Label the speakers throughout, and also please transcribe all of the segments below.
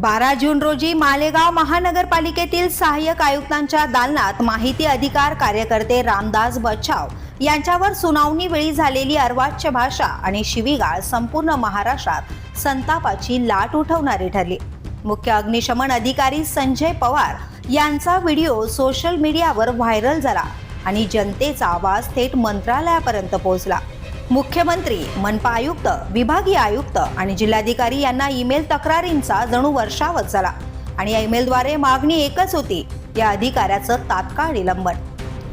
Speaker 1: बारा जून रोजी मालेगाव महानगरपालिकेतील सहाय्यक आयुक्तांच्या दालनात माहिती अधिकार कार्यकर्ते रामदास बच्छाव यांच्यावर सुनावणी वेळी झालेली अर्वाच्य भाषा आणि शिवीगाळ संपूर्ण महाराष्ट्रात संतापाची लाट उठवणारी ठरली. मुख्य अग्निशमन अधिकारी संजय पवार यांचा व्हिडिओ सोशल मीडियावर व्हायरल झाला आणि जनतेचा आवाज थेट मंत्रालयापर्यंत पोहोचला. मुख्यमंत्री मनपा आयुक्त विभागीय आयुक्त आणि जिल्हाधिकारी यांना ईमेल तक्रारींचा जणू वर्षावत झाला आणि या ईमेलद्वारे मागणी एकच होती या अधिकाऱ्याचं तात्काळ निलंबन.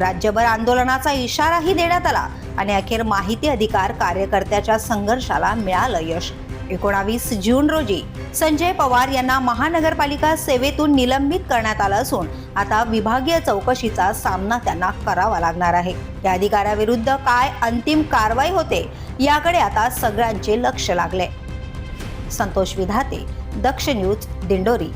Speaker 1: राज्यभर आंदोलनाचा इशाराही देण्यात आला आणि अखेर माहिती अधिकार कार्यकर्त्याच्या संघर्षाला मिळालं यश. एकोणावीस जून रोजी संजय पवार यांना महानगरपालिका सेवेतून निलंबित करण्यात आलं असून आता विभागीय चौकशीचा सामना त्यांना करावा लागणार आहे. या अधिकाऱ्याविरुद्ध काय अंतिम कारवाई होते याकडे आता सगळ्यांचे लक्ष लागले. संतोष विधाते दक्ष न्यूज दिंडोरी.